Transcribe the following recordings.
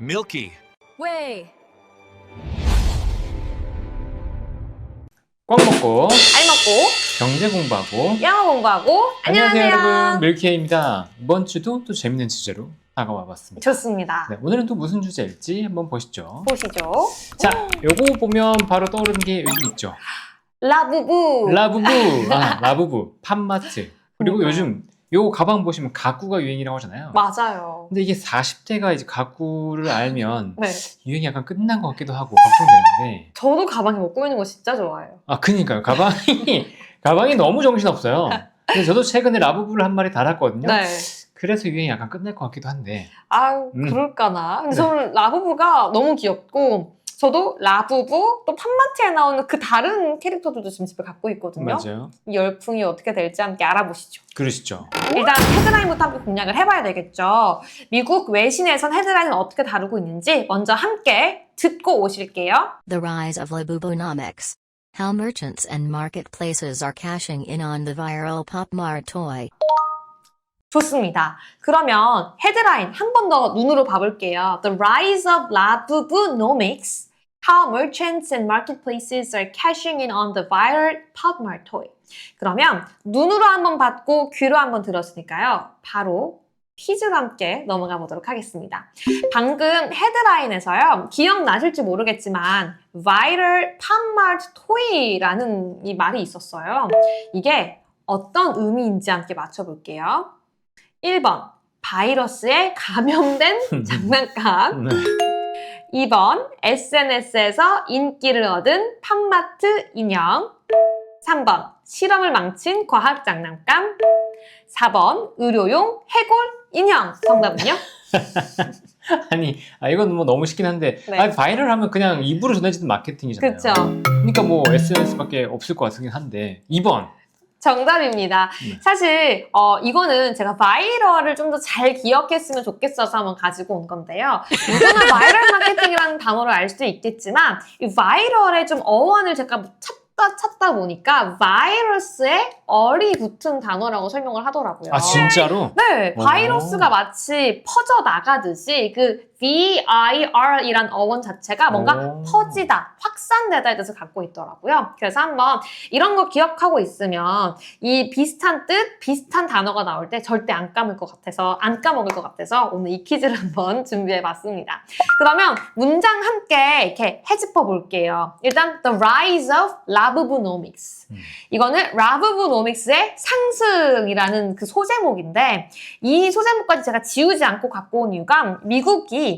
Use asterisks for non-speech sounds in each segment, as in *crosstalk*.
Milky. Way. 꽉 먹고. 알 먹고. 경제 공부하고. 영어 공부하고. 안녕하세요 여러분. 밀키입니다. 이번 주도 또 재밌는 주제로 다가와 봤습니다. 좋습니다. 네, 오늘은 또 무슨 주제일지 한번 보시죠. 보시죠. 자 요거 보면 바로 떠오르는 게 여기 있죠. *gasps* 라부부. 라부부. *laughs* 아, 라부부. 팜마트. 그리고. 요즘 요 가방 보시면 가구가 유행이라고 하잖아요 맞아요. 근데 이게 40대가 이제 가구를 알면 네. 유행이 약간 끝난 것 같기도 하고 걱정되는데 저도 가방에 못 꾸미는 거 진짜 좋아해요. 아 그니까요 가방이 *laughs* 가방이 너무 정신없어요 근데 저도 최근에 라부부를 한 마리 달았거든요 네. 그래서 유행이 약간 끝날 것 같기도 한데 아유, 음. 그럴까나. 근데 저는 라부부가 너무 귀엽고, 저도 라부부, 또 팜마트에 나오는 그 다른 캐릭터들도 지금 집에 갖고 있거든요. 맞아요 이 열풍이 어떻게 될지 함께 알아보시죠. 그러시죠 일단 헤드라인부터 함께 공략을 해봐야 되겠죠. 미국 외신에선 헤드라인을 어떻게 다루고 있는지 먼저 함께 듣고 오실게요. The rise of Labubonomics. How merchants and marketplaces are cashing in on the viral Pop Mart toy. 좋습니다. 그러면 헤드라인 한 번 더 눈으로 봐볼게요. The rise of Labubunomics. How merchants and marketplaces are cashing in on the viral Pop Mart toy. 그러면 눈으로 한번 봤고 귀로 한번 들었으니까요. 바로 퀴즈로 함께 넘어가 보도록 하겠습니다. 방금 헤드라인에서요. 기억나실지 모르겠지만 viral Pop Mart toy라는 이 말이 있었어요. 이게 어떤 의미인지 함께 맞춰볼게요. 1번 바이러스에 감염된 *laughs* 장난감 네. 2번 SNS에서 인기를 얻은 팜마트 인형. 3번 실험을 망친 과학 장난감. 4번 의료용 해골 인형. 정답은요? *laughs* 아니 아 이건 뭐 너무 쉽긴 한데. 네. 아, 바이럴 하면 그냥 입으로 전해지는 마케팅이잖아요. 그쵸. 그러니까 뭐 SNS밖에 없을 것 같긴 한데. 2번 정답입니다. 네. 사실 어, 이거는 제가 바이럴을 좀 더 잘 기억했으면 좋겠어서 한번 가지고 온 건데요. 누구나 *laughs* 바이럴 마케팅이라는 단어를 알 수도 있겠지만 이 바이럴의 좀 어원을 제가 찾다 찾다 보니까 바이러스에 얼이 붙은 단어라고 설명을 하더라고요. 아 진짜로? 네, 오. 바이러스가 마치 퍼져 나가듯이 그 VIR이란 어원 자체가 뭔가 오. 퍼지다, 확산되다에 대해서 갖고 있더라고요. 그래서 한번 이런 거 기억하고 있으면 이 비슷한 뜻, 비슷한 단어가 나올 때 절대 안 까먹을 것 같아서 안 까먹을 것 같아서 오늘 이 퀴즈를 한번 *laughs* 준비해봤습니다. 그러면 문장 함께 이렇게 해짚어 볼게요. 일단 the rise of Labubunomics. 음. 이거는 라부부노믹스의 상승이라는 그 소제목인데 이 소제목까지 제가 지우지 않고 갖고 온 이유가 미국이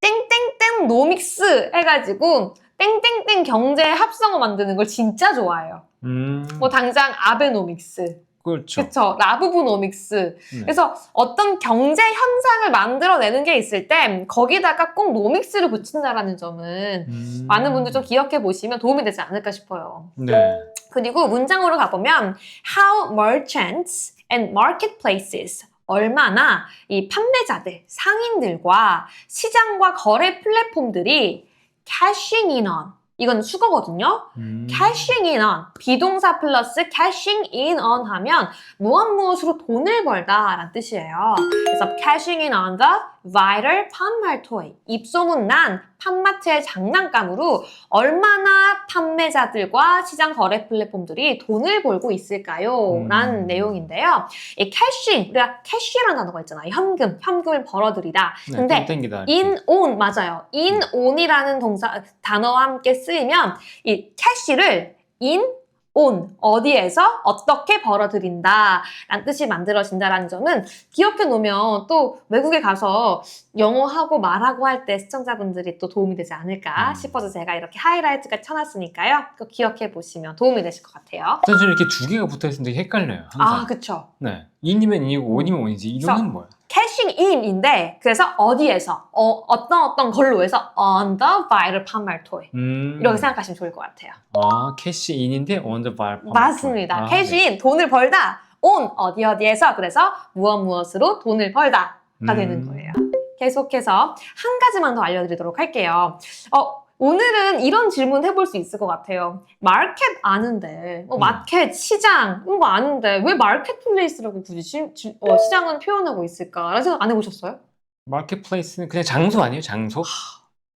땡땡땡 노믹스 해가지고 땡땡땡 경제 합성어 만드는 걸 진짜 좋아해요. 음 뭐 당장 아베노믹스, 그렇죠 그쵸? 라부부노믹스. 네. 그래서 어떤 경제 현상을 만들어내는 게 있을 때 거기다가 꼭 노믹스를 붙인다라는 점은 음. 많은 분들 좀 기억해 보시면 도움이 되지 않을까 싶어요. 네 그리고 문장으로 가보면 how merchants and marketplaces 얼마나 이 판매자들, 상인들과 시장과 거래 플랫폼들이 cashing in on 이건 수거거든요. 음. cashing in on 비동사 플러스 cashing in on 하면 무엇 무엇으로 돈을 벌다라는 뜻이에요. 그래서 in on the viral 판말 toy 입소문 난 팜마트의 장난감으로 얼마나 판매자들과 시장 거래 플랫폼들이 돈을 벌고 있을까요? 라는 음. 내용인데요. 이 캐시, 우리가 캐시라는 단어가 있잖아요. 현금, 현금을 벌어들이다. 네, 근데 땡 땡기다 in on 맞아요. in on이라는 동사 단어와 함께 쓰이면 이 캐시를 in on 어디에서 어떻게 벌어들인다 라는 뜻이 만들어진다라는 점은 기억해 놓으면 또 외국에 가서 영어하고 말하고 할 때 시청자분들이 또 도움이 되지 않을까 음. 싶어서 제가 이렇게 하이라이트가 쳐놨으니까요. 또 기억해 보시면 도움이 되실 것 같아요. 사실 이렇게 두 개가 붙어 있으면 되게 헷갈려요 아, 항상 그쵸. 네 인이면 인이고 온이면 온이지 이거는 뭐야 캐싱 인인데 그래서 어디에서 어, 어떤 어떤 걸로 해서 on the viral 판말 toy 음. 이렇게 생각하시면 좋을 것 같아요. 아 캐시 인인데 on the bar 맞습니다. 아, 캐시 인 돈을 벌다. on 어디 어디에서 그래서 무엇 무엇으로 돈을 벌다가 음. 되는 거예요. 계속해서 한 가지만 더 알려드리도록 할게요. 어, 오늘은 이런 질문 해볼 수 있을 것 같아요. 마켓 아는데, 뭐 음. 마켓, 시장, 이런 거 아는데 왜 마켓플레이스라고 굳이 시, 지- 어, 시장은 표현하고 있을까? 라는 생각 안 해보셨어요? 마켓플레이스는 그냥 장소 아니에요? 장소?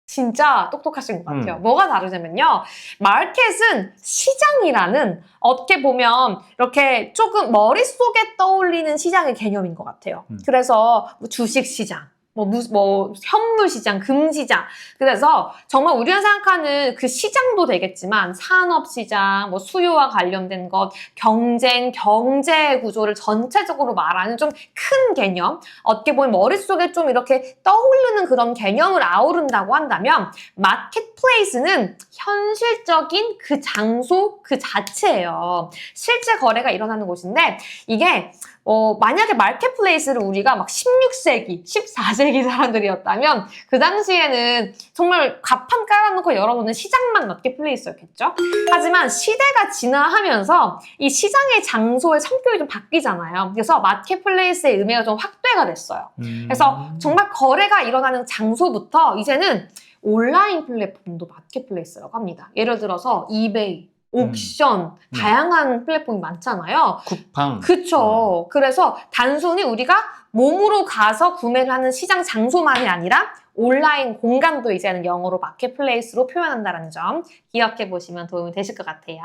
진짜 똑똑하신 것 같아요. 음. 뭐가 다르냐면요. 마켓은 시장이라는 어떻게 보면 이렇게 조금 머릿속에 떠올리는 시장의 개념인 것 같아요. 음. 그래서 뭐 주식 시장, 뭐, 무, 뭐 현물 시장, 금 시장. 그래서 정말 우리가 생각하는 그 시장도 되겠지만 산업 시장, 뭐 수요와 관련된 것, 경쟁, 경제 구조를 전체적으로 말하는 좀 큰 개념, 어떻게 보면 머릿속에 좀 이렇게 떠오르는 그런 개념을 아우른다고 한다면 마켓플레이스는 현실적인 그 장소 그 자체예요. 실제 거래가 일어나는 곳인데 이게 어, 만약에 마켓플레이스를 우리가 막 16세기, 14세기 사람들이었다면 그 당시에는 정말 가판 깔아놓고 열어놓는 시장만 마켓플레이스였겠죠. 하지만 시대가 진화하면서 이 시장의 장소의 성격이 좀 바뀌잖아요. 그래서 마켓플레이스의 의미가 좀 확대가 됐어요. 음. 그래서 정말 거래가 일어나는 장소부터 이제는 온라인 플랫폼도 마켓플레이스라고 합니다. 예를 들어서 이베이, 옥션, 음. 다양한 플랫폼이 많잖아요. 쿠팡. 그쵸. 그래서 단순히 우리가 몸으로 가서 구매를 하는 시장 장소만이 아니라 온라인 공간도 이제는 영어로 마켓플레이스로 표현한다는 점 기억해 보시면 도움이 되실 것 같아요.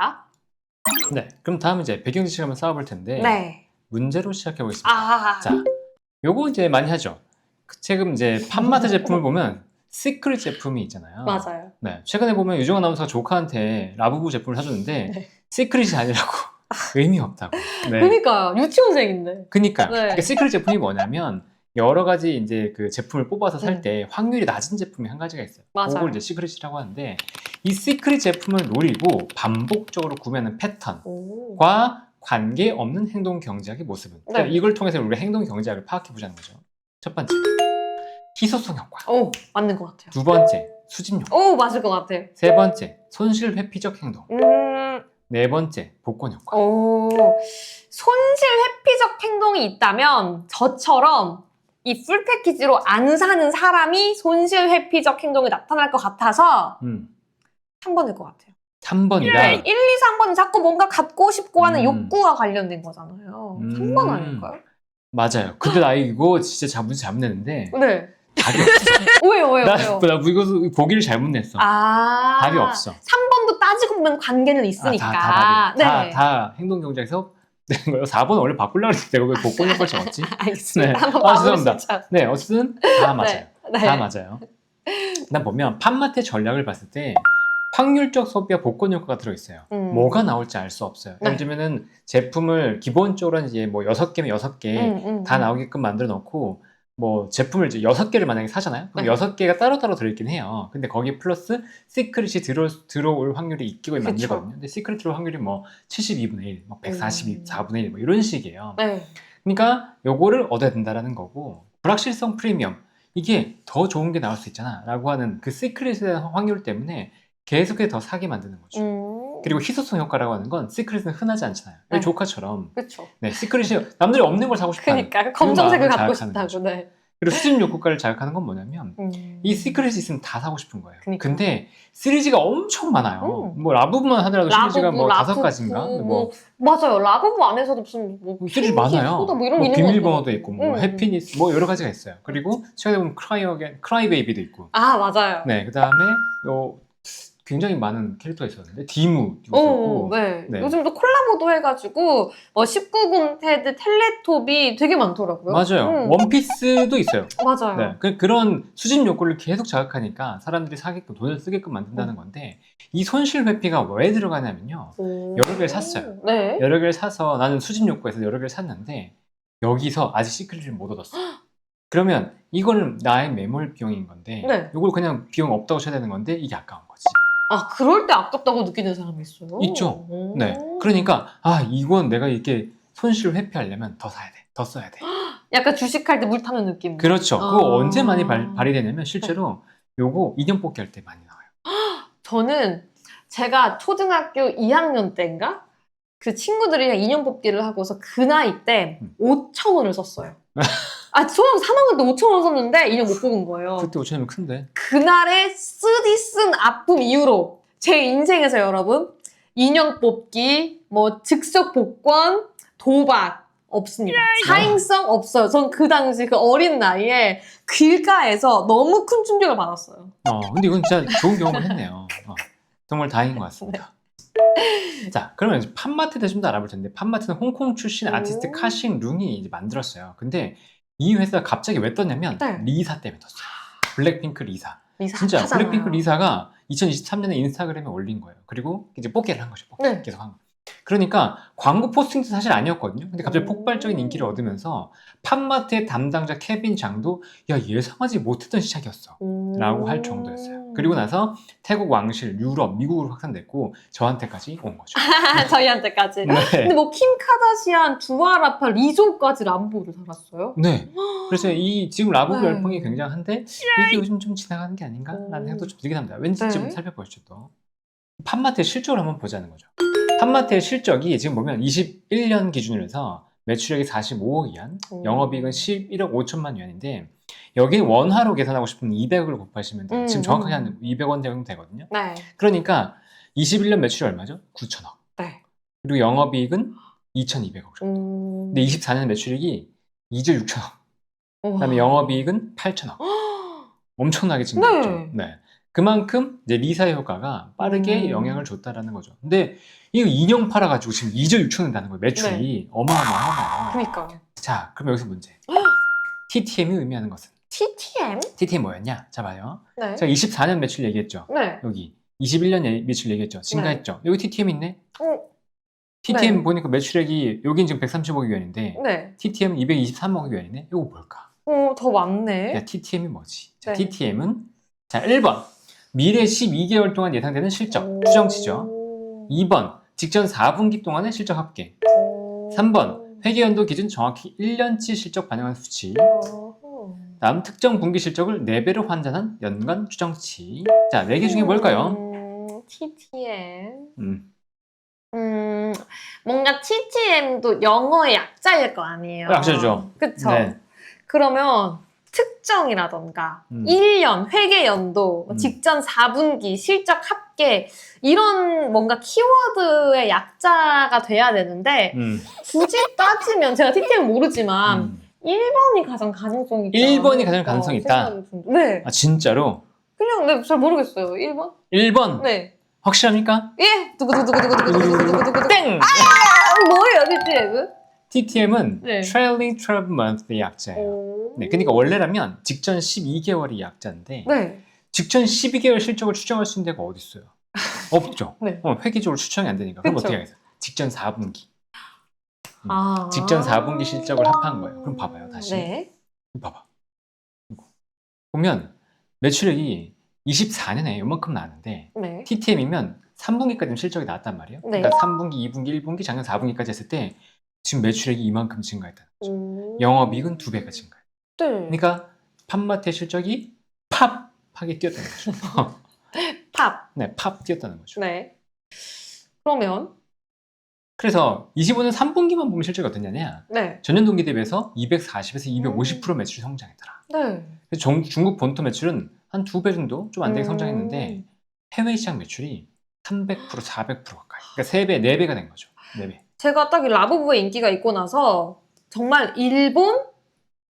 네. 그럼 다음 이제 배경 지식 한번 쌓아볼 텐데 네. 문제로 시작해 보겠습니다. 아, 자, 요거 이제 많이 하죠. 그 최근 이제 팜마트 제품을 보면 시크릿 제품이 있잖아요. 맞아요. 네, 최근에 보면 유정아 아나운서가 조카한테 라부부 제품을 사줬는데 네. 시크릿이 아니라고 *laughs* 의미 없다고. 네. 그러니까요. 유치원생인데. 그니까 네. 그러니까 시크릿 제품이 뭐냐면 여러 가지 이제 그 제품을 뽑아서 살 음. 때 확률이 낮은 제품이 한 가지가 있어요. 맞아요. 그걸 이제 시크릿이라고 하는데 이 시크릿 제품을 노리고 반복적으로 구매하는 패턴과 오. 관계 없는 행동 경제학의 모습은 네. 자, 이걸 통해서 우리가 행동 경제학을 파악해 보자는 거죠. 첫 번째 희소성 효과, 오, 맞는 것 같아요. 두 번째 수집 효과, 오, 맞을 것 같아요. 세 번째 손실 회피적 행동, 음, 네 번째 복권 효과. 오, 손실 회피적 행동이 있다면 저처럼 이 풀 패키지로 안 사는 사람이 손실 회피적 행동이 나타날 것 같아서 음, 3번일 것 같아요. 3번이다. 1, 2, 3번은 자꾸 뭔가 갖고 싶고 하는 음. 욕구와 관련된 거잖아요. 음. 3번 아닐까요? 맞아요. 근데 나 이거 진짜 자- 문제 잘못 냈는데 네. 답이 *laughs* 없어. 왜요, 왜요, 나, 왜요? 나 이거 보기를 잘못 냈어. 아. 답이 없어. 3번도 따지고 보면 관계는 있으니까. 아, 다, 다, 답이. 다, 네. 다 행동 경제에서 낸 *laughs* 거예요. 4번 원래 바꾸려고 했는데 왜 복권 효과를 적었지? 알겠습니다. 네. 한번 아, 봐보시죠. 죄송합니다. 네, 어쨌든 다 맞아요. 네. 네. 다 맞아요. 일단 보면 팜마트 전략을 봤을 때 확률적 소비와 복권 효과가 들어있어요. 음. 뭐가 나올지 알 수 없어요. 네. 예를 들면은 제품을 기본적으로 이제 뭐 여섯 개면 여섯 개 음, 음, 다 음. 나오게끔 만들어 놓고 뭐 제품을 이제 여섯 개를 만약에 사잖아요. 그럼 네. 여섯 개가 따로따로 들어있긴 해요. 근데 거기 플러스 시크릿이 들어, 들어올 확률이 있기고 그쵸. 만들거든요. 근데 시크릿 들어올 확률이 뭐 72분의 1, 뭐 142, 음. 4분의 1, 뭐 이런 식이에요. 네. 그러니까 요거를 얻어야 된다라는 거고 불확실성 프리미엄 이게 더 좋은 게 나올 수 있잖아 라고 하는 그 시크릿에 대한 확률 때문에 계속해서 더 사게 만드는 거죠. 음. 그리고 희소성 효과라고 하는 건 시크릿은 흔하지 않잖아요. 네. 조카처럼 그렇죠. 네, 시크릿이 남들이 없는 걸 사고 싶다는 그러니까 그 검정색을 갖고 싶다고. 네. 그리고 수집 욕구가를 자극하는 건 뭐냐면 음. 이 시크릿이 있으면 다 사고 싶은 거예요. 그니까. 근데 시리즈가 엄청 많아요. 음. 뭐 라부부만 하더라도 시리즈가 라부부, 뭐 다섯 가지인가? 뭐, 뭐 맞아요. 라부부 안에서도 무슨 뭐 시리즈 팬티, 많아요. 뭐 이런 뭐 비밀번호도 것 있고, 뭐 음. 해피니스, 뭐 여러 가지가 있어요. 그리고 최근에 보면 크라이 어겐, 크라이 베이비도 있고. 아 맞아요. 네, 그 다음에 요 굉장히 많은 캐릭터가 있었는데 디무 오, 있었고. 네. 네. 요즘 또 콜라보도 해가지고 뭐 19금 테드 텔레톱이 되게 많더라고요. 맞아요. 음. 원피스도 있어요. 맞아요. 네, 그, 그런 수집 욕구를 계속 자극하니까 사람들이 사게끔 돈을 쓰게끔 만든다는 음. 건데 이 손실 회피가 왜 들어가냐면요. 오. 여러 개를 샀어요. 네. 여러 개를 사서 나는 수집 욕구에서 여러 개를 샀는데 여기서 아직 시크릿을 못 얻었어. 그러면 이거는 나의 매몰 비용인 건데 네. 이걸 그냥 비용 없다고 쳐야 되는 건데 이게 거지. 아 그럴 때 아깝다고 느끼는 사람이 있어요. 있죠. 오. 네. 그러니까 아 이건 내가 이렇게 손실을 회피하려면 더 사야 돼. 더 써야 돼. *gasps* 약간 주식할 때 물 타는 느낌. 그렇죠. 그거 아. 언제 많이 발, 발휘되냐면 실제로 요거 인형 뽑기 할 때 많이 나와요. *gasps* 저는 제가 초등학교 2학년 때인가 그 친구들이랑 인형 뽑기를 하고서 그 나이 때 음. 5천 원을 썼어요. *laughs* 아 초등학교 3학년 때 5천 원 썼는데 인형 못 뽑은 거예요. 그때 5천이면 큰데. 그날의 쓰디 쓴 아픔 이후로 제 인생에서 여러분 인형 뽑기, 뭐 즉석 복권, 도박, 없습니다. 사행성 없어요. 전 그 당시 그 어린 나이에 길가에서 너무 큰 충격을 받았어요. 어, 근데 이건 진짜 좋은 경험을 했네요. 어, 정말 다행인 것 같습니다. 자, 그러면 이제 팜마트에 대해서 좀 더 알아볼 텐데, 팜마트는 홍콩 출신 아티스트 오. 카싱 룽이 이제 만들었어요. 근데 이 회사가 갑자기 왜 떴냐면, 네. 리사 때문에 떴어요. 블랙핑크 리사. 리사 진짜 핫하잖아요. 블랙핑크 리사가 2023년에 인스타그램에 올린 거예요. 그리고 이제 뽀개를 한 거죠. 뽀개 네. 계속 한 거. 그러니까 광고 포스팅도 사실 아니었거든요. 근데 갑자기 오. 폭발적인 인기를 얻으면서 팜마트의 담당자 케빈 장도 야 예상하지 못했던 시작이었어. 라고 할 정도였어요. 그리고 나서 태국 왕실, 유럽, 미국으로 확산됐고 저한테까지 온 거죠. *laughs* 저희한테까지. 근데 네. 뭐킴 카다시안, 두아 라파, 리조까지 람보를 달았어요. 네. 그래서 이 지금 라브 네. 열풍이 굉장한데 이게 요즘 좀 지나가는 게 아닌가라는 오. 생각도 좀 들긴 합니다. 왠지 네. 좀 살펴보시죠 또. 팜마트의 실적을 한번 보자는 거죠. 팜마트의 실적이 지금 보면 21년 기준으로 해서 매출액이 45억 위안, 오. 영업이익은 11억 5천만 위안인데 여기 원화로 계산하고 싶으면 200을 곱하시면 돼요. 음, 지금 정확하게 음. 한 200원 정도 되거든요. 네. 그러니까 21년 매출이 얼마죠? 9천억. 네. 그리고 영업이익은 2,200억 정도. 음. 근데 24년 매출액이 2조 6천억. 우와. 그다음에 영업이익은 8천억. *gasps* 엄청나게 증가했죠. 네. 네. 그만큼 이제 리사의 효과가 빠르게 음. 영향을 줬다라는 거죠. 근데 이거 인형 팔아가지고 지금 2조 6천 된다는 거예요. 매출이 어마어마하네요. 그러니까요. 자, 그럼 여기서 문제. *gasps* TTM이 의미하는 것은 TTM? TTM 뭐였냐? 자 봐요. 네. 제가 24년 매출 얘기했죠. 네. 여기 21년 예- 매출 얘기했죠. 증가했죠. 여기 TTM 있네. 어, TTM 네. 보니까 매출액이 여긴 지금 130억 위안인데 네. TTM은 223억 위안이네. 이거 뭘까? 어, 더 많네. 야, TTM이 뭐지? 자, 네. TTM은 자, 1번. 미래 12개월 동안 예상되는 실적 오. 추정치죠. 2번. 직전 4분기 동안의 실적 합계. 오. 3번. 회계연도 기준 정확히 1년치 실적 반영한 수치. 다음 특정 분기 실적을 4배로 환산한 연간 추정치. 자, 4개 중에 뭘까요? 음, TTM. 음. 음, 뭔가 TTM도 영어의 약자일 거 아니에요. 약자죠. 그쵸? 네. 그러면 특정이라던가 음. 1년, 회계 연도, 음. 직전 4분기, 실적 합 계 이런 뭔가 키워드의 약자가 돼야 되는데 음. 굳이 따지면 제가 TTM 모르지만 음. 1번이 가장 가능성이 있다. 1번이 가장 가능성이 있다? 생각이. 네. 아, 진짜로? 그냥 네, 잘 모르겠어요. 1번? 1번. 네. 확실합니까? 예. 두구두구두구두구두구두구두구두구 땡! 아, 뭐예요, TTM은? TTM은 네. trailing 12 month의 약자예요. 오. 네, 그러니까 원래라면 직전 12개월이 약자인데 네. 직전 12개월 실적을 추정할 수 있는 데가 어디 있어요? *laughs* 없죠. 네. 어, 회계적으로 추정이 안 되니까. 그럼 그쵸. 어떻게 하겠어요? 직전 4분기. 음. 아. 직전 4분기 실적을 합한 거예요. 그럼 봐봐요, 다시. 네. 봐봐. 이거. 보면 매출액이 24년에 요만큼 나왔는데 네. TTM이면 3분기까지는 실적이 나왔단 말이에요. 네. 그러니까 3분기, 2분기, 1분기, 작년 4분기까지 했을 때 지금 매출액이 이만큼 증가했다는 거죠. 음. 영업이익은 두 배가 증가해요. 네. 그러니까 팝마트의 실적이 팝하게 뛰었다는 거죠. 팝. 네, 팝 뛰었다는 거죠. 네. 그러면 그래서 25년 3분기만 보면 실적이 어땠냐냐? 네. 전년 동기 대비해서 240에서 250% 음. 매출이 성장했더라. 네. 그래서 정- 중국 본토 매출은 한 두 배 정도 좀 안 되게 음. 성장했는데 해외 시장 매출이 300% 400% 가까이. 그러니까 3배, 4배가 된 거죠. 4배. 제가 딱 이 라부부의 인기가 있고 나서 정말 일본,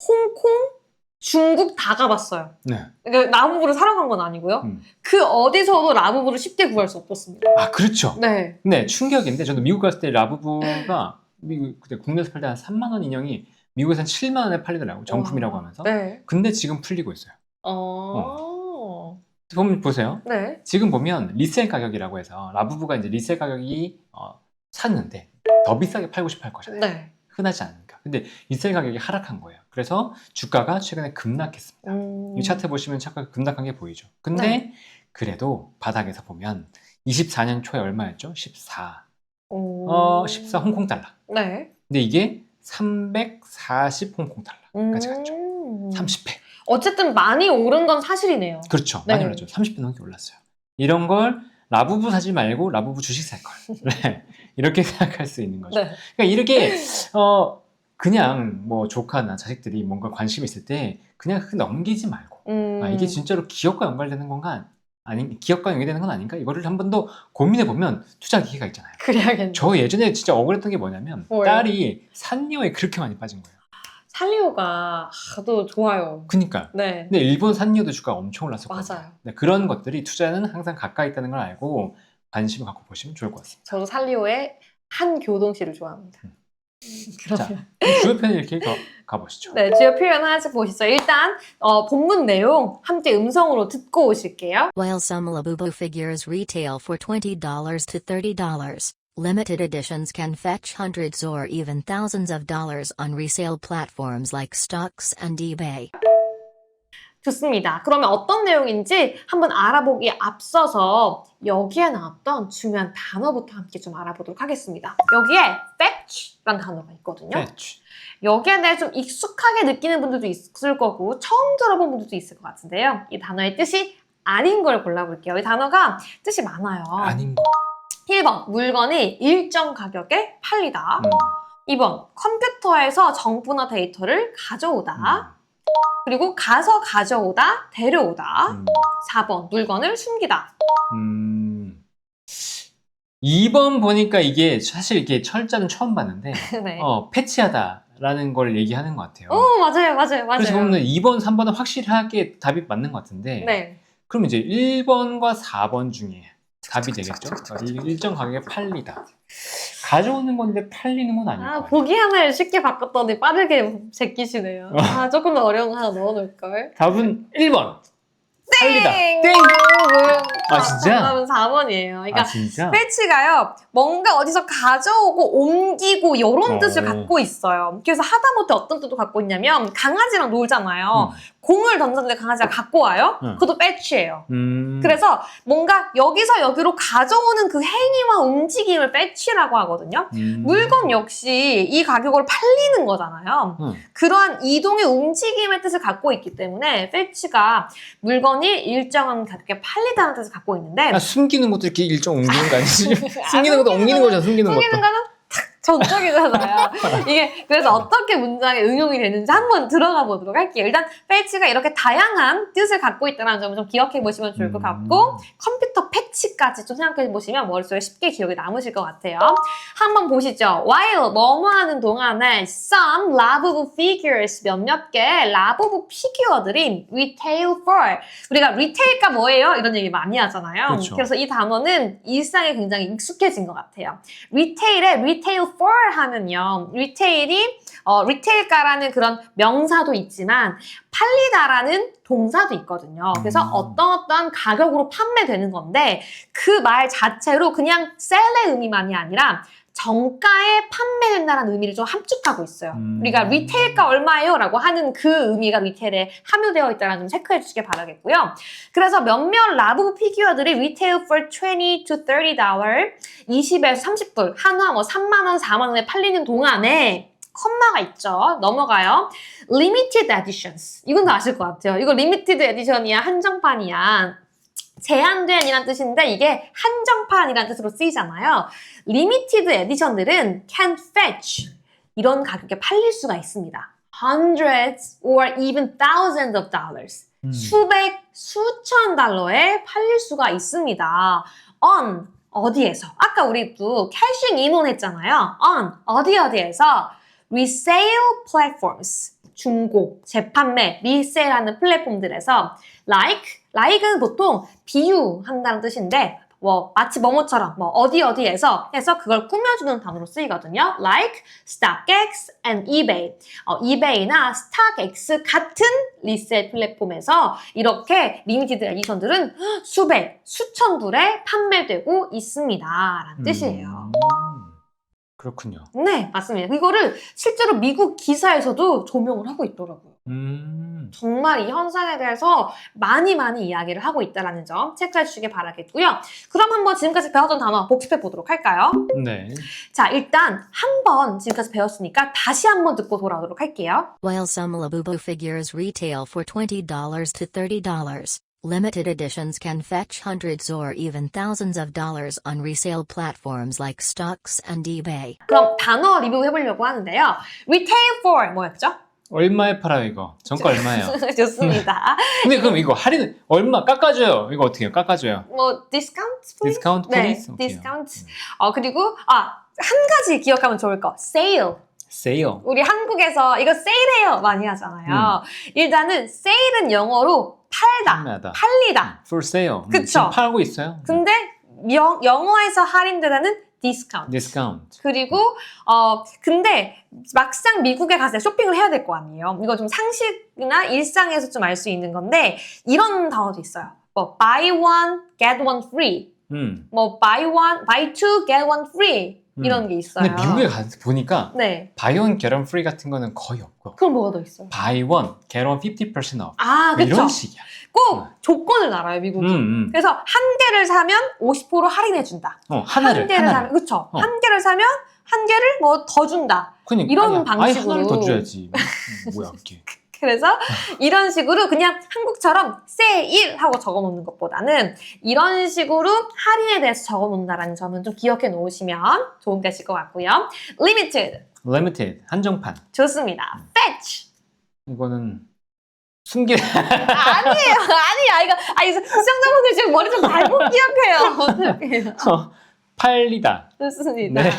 홍콩, 중국 다 가봤어요. 네. 그러니까 라부부를 사랑한 건 아니고요. 음. 그 어디서도 라부부를 쉽게 구할 수 없었습니다. 아, 그렇죠. 네. 네, 충격인데 저도 미국 갔을 때 라부부가 미국 그때 국내에서 팔 때 한 3만 원 인형이 미국에서 한 7만 원에 팔리더라고요. 정품이라고 와. 하면서. 네. 근데 지금 풀리고 있어요. 어. 보면 보세요. 네. 지금 보면 리셀 가격이라고 해서 라부부가 이제 리셀 가격이 어, 샀는데 더 비싸게 팔고 싶어 할 거잖아요. 네. 흔하지 않으니까. 근데 리셀 가격이 하락한 거예요. 그래서 주가가 최근에 급락했습니다. 음. 이 차트 보시면 차트가 급락한 게 보이죠. 근데 네. 그래도 바닥에서 보면 24년 초에 얼마였죠? 14. 오. 어, 14 홍콩 달러. 네. 근데 이게 340 홍콩 달러까지 갔죠. 음. 30배. 어쨌든 많이 오른 건 사실이네요. 그렇죠. 네. 많이 올랐죠. 30배 넘게 올랐어요. 이런 걸 라부부 사지 말고 라부부 주식 살 걸. *laughs* 네. 이렇게 생각할 수 있는 거죠. 네. 그러니까 이렇게 어 그냥 뭐 조카나 자식들이 뭔가 관심 있을 때 그냥 그 넘기지 말고 음. 아, 이게 진짜로 기업과 연관되는 건가 아니 기업과 연계되는 건 아닌가? 이거를 한 번 더 고민해 보면 투자 기회가 있잖아요. 그래야겠네. 저 예전에 진짜 억울했던 게 뭐냐면 뭐예요? 딸이 산리오에 그렇게 많이 빠진 거예요. 살리오가 도 좋아요. 그니까. 네. 근데 일본 산리오도 주가가 엄청 올랐었거든요. 맞아요. 네, 그런 것들이 투자는 항상 가까이 있다는 걸 알고 관심을 갖고 보시면 좋을 것 같습니다. 저도 살리오의 한 교동 씨를 좋아합니다. 음. 그러면 자, 주요 편을 이렇게 가, 가보시죠. 네, 주요 표현 하나씩 보시죠. 일단 어, 본문 내용 함께 음성으로 듣고 오실게요. While some Labubu figures retail for $20 to $30, limited editions can fetch hundreds or even thousands of dollars on resale platforms like Stocks and eBay. 좋습니다. 그러면 어떤 내용인지 한번 알아보기에 앞서서 여기에 나왔던 중요한 단어부터 함께 좀 알아보도록 하겠습니다. 여기에 fetch라는 단어가 있거든요. 패치. 여기에 대해 좀 익숙하게 느끼는 분들도 있을 거고 처음 들어본 분들도 있을 것 같은데요. 이 단어의 뜻이 아닌 걸 골라볼게요. 이 단어가 뜻이 많아요. 아닌 거. 1번 물건이 일정 가격에 팔리다. 음, 2번 컴퓨터에서 정보나 데이터를 가져오다. 그리고 가서 가져오다, 데려오다. 음, 4번 물건을 숨기다. 음. 2번 보니까 이게 사실 이게 철자는 처음 봤는데 *laughs* 네. 어, 패치하다라는 걸 얘기하는 것 같아요. 오 맞아요, 맞아요, 맞아요. 그래서 보면 2번, 3번은 확실하게 답이 맞는 것 같은데 네. 그럼 이제 1번과 4번 중에 답이 되겠죠? 일정 가격에 팔리다. 가져오는 건데 팔리는 건 아닐 아. 보기 하나를 쉽게 바꿨더니 빠르게 제끼시네요. 아, 조금 더 어려운 거 하나 넣어놓을걸. 답은 1번. 팔리다. 땡! 땡! 아, 아, 진짜? 정답은 4번이에요. 그러니까 아 진짜? 패치가요, 뭔가 어디서 가져오고 옮기고 이런 어. 뜻을 갖고 있어요. 그래서 하다못해 어떤 뜻도 갖고 있냐면 강아지랑 놀잖아요. 공을 던졌는데 강아지가 갖고 와요. 응. 그것도 패치예요. 음. 그래서 뭔가 여기서 여기로 가져오는 그 행위와 움직임을 패치라고 하거든요. 음. 물건 역시 이 가격으로 팔리는 거잖아요. 응. 그러한 이동의 움직임의 뜻을 갖고 있기 때문에 패치가 물건이 일정한 가격에 팔리다는 뜻을 갖고 있는데 아, 숨기는 것도 이렇게 일정 옮기는 거 아니지? 아, *laughs* 숨기는 것도 옮기는 거잖아, 숨기는 것도. 숨기는 거는 탁 전적이잖아요. *laughs* 이게 그래서 어떻게 문장에 응용이 되는지 한번 들어가 보도록 할게요. 일단 패치가 이렇게 다양한 뜻을 갖고 있다는 점을 좀 기억해 보시면 좋을 것 같고 음. 컴퓨터 패 치까지 좀 생각해 보시면 머릿속에 쉽게 기억이 남으실 것 같아요. 한번 보시죠. While 뭐뭐 하는 동안에 some 라부부 figures 몇몇 개 라부부 피규어들이 retail for 우리가 retail가 뭐예요? 이런 얘기 많이 하잖아요. 그렇죠. 그래서 이 단어는 일상에 굉장히 익숙해진 것 같아요. retail에 retail for 하면요. retail이 어, 리테일가라는 그런 명사도 있지만 팔리다라는 동사도 있거든요. 그래서 음. 어떤 어떤 가격으로 판매되는 건데 그 말 자체로 그냥 셀의 의미만이 아니라 정가에 판매된다는 의미를 좀 함축하고 있어요. 음. 우리가 리테일가 얼마예요? 라고 하는 그 의미가 리테일에 함유되어 있다는 점 체크해 주시길 바라겠고요. 그래서 몇몇 라부 피규어들이 retail for 20 to 30 dollar 20에서 30불 한화 뭐 3만 원, 4만 원에 팔리는 동안에 컴마가 있죠. 넘어가요. limited editions. 이건 다 아실 것 같아요. 이거 limited edition이야, 한정판이야. 제한된이란 뜻인데 이게 한정판이라는 뜻으로 쓰이잖아요. limited edition들은 can fetch 이런 가격에 팔릴 수가 있습니다. hundreds or even thousands of dollars. 음. 수백, 수천 달러에 팔릴 수가 있습니다. on 어디에서? 아까 우리도 캐싱 인온 했잖아요. on 어디 어디에서 resale platforms 중고, 재판매, 리세일하는 플랫폼들에서 like, like은 보통 비유한다는 뜻인데 뭐 마치 뭐뭐처럼 뭐 어디 어디에서 해서 그걸 꾸며주는 단어로 쓰이거든요. like, StockX and eBay. 어, eBay나 StockX 같은 리셀 플랫폼에서 이렇게 리미티드 에디션들은 수백, 수천 불에 판매되고 있습니다. 라는 뜻이에요. 음. 그렇군요. 네, 맞습니다. 이거를 실제로 미국 기사에서도 조명을 하고 있더라고요. 음. 정말 이 현상에 대해서 많이 많이 이야기를 하고 있다는 점 체크해 주시길 바라겠고요. 그럼 한번 지금까지 배웠던 단어 복습해 보도록 할까요? 네. 자, 일단 한번 지금까지 배웠으니까 다시 한번 듣고 돌아오도록 할게요. While some Labubu figures retail for $20 to $30, limited editions can fetch hundreds or even thousands of dollars on resale platforms like Stocks and eBay. 그럼 단어 리뷰 해보려고 하는데요. retail for 뭐였죠? 얼마에 팔아요 이거? 정가 얼마예요? *laughs* 좋습니다. 근데 그럼 이거 할인 얼마 깎아줘요? 이거 어떻게 해요? 깎아줘요? 뭐 디스카운트 플리즈? 디스카운트 네, 플리즈? 오케이요. 디스카운트. 어 그리고 아 한 가지 기억하면 좋을 거 세일. 세일. 우리 한국에서 이거 세일해요 많이 하잖아요. 일단은 세일은 영어로 팔다, 판매하다. 팔리다. For sale. 음, 그쵸. 지금 팔고 있어요. 근데 영, 영어에서 할인되다는 디스카운트. 디스카운트. 그리고 어 근데 막상 미국에 가서 쇼핑을 해야 될 거 아니에요. 이거 좀 상식이나 일상에서 좀 알 수 있는 건데 이런 단어도 있어요. 뭐 buy one get one free, 음. 뭐 buy one buy two get one free 이런 게 있어요. 근데 미국에 가서 보니까 네. buy one get one free 같은 거는 거의 없고 그럼 뭐가 더 있어요? buy one get one 50% off. 아, 뭐 그쵸. 이런 식이야. 꼭 조건을 알아요, 미국이. 음, 음. 그래서 한 개를 사면 50% 할인해준다. 어, 하나를 한 개를 하나를. 사면, 그쵸. 어. 한 개를 사면 한 개를 뭐 더 준다. 그러니까 이런 아예 방식으로. 하나를 더 줘야지. 음, *laughs* 뭐야 이게. 그래서 이런 식으로 그냥 한국처럼 세일 하고 적어 놓는 것보다는 이런 식으로 할인에 대해서 적어 놓는다라는 점은 좀 기억해 놓으시면 도움 되실 것 같고요. limited. limited 한정판. 좋습니다. fetch. 이거는 숨기 아, 아니에요. 아니야. 이거, 아니, 시청자분들 지금 머리 좀 잘못 기억해요. 어떡해요. 팔리다. 좋습니다. 네.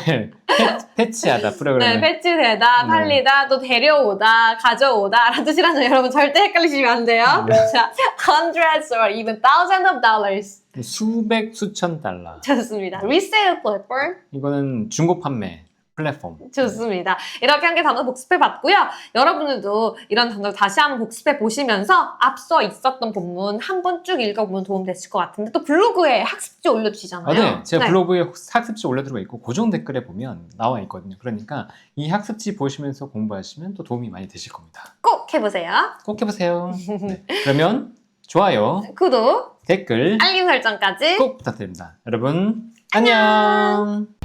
패, 패치하다 네, 프로그램에. 배치되다, 네. 팔리다, 또 데려오다, 가져오다 라는 뜻이라서 여러분 절대 헷갈리시면 안 돼요. 네. 자, hundreds or even thousands of dollars. 수백 수천 달러. 좋습니다. resale platform. 이거는 중고 판매 플랫폼. 좋습니다. 이렇게 한 개 단어 복습해 봤고요. 여러분들도 이런 단어 다시 한번 복습해 보시면서 앞서 있었던 본문 한 번 쭉 읽어보면 도움 되실 것 같은데 또 블로그에 학습지 올려주시잖아요. 아, 네. 제가 네. 블로그에 학습지 올려드리고 있고 고정 댓글에 보면 나와 있거든요. 그러니까 이 학습지 보시면서 공부하시면 또 도움이 많이 되실 겁니다. 꼭 해보세요. 꼭 해보세요. *laughs* 네. 그러면 좋아요, 구독, 댓글 알림 설정까지. 꼭 부탁드립니다. 여러분 안녕. 안녕.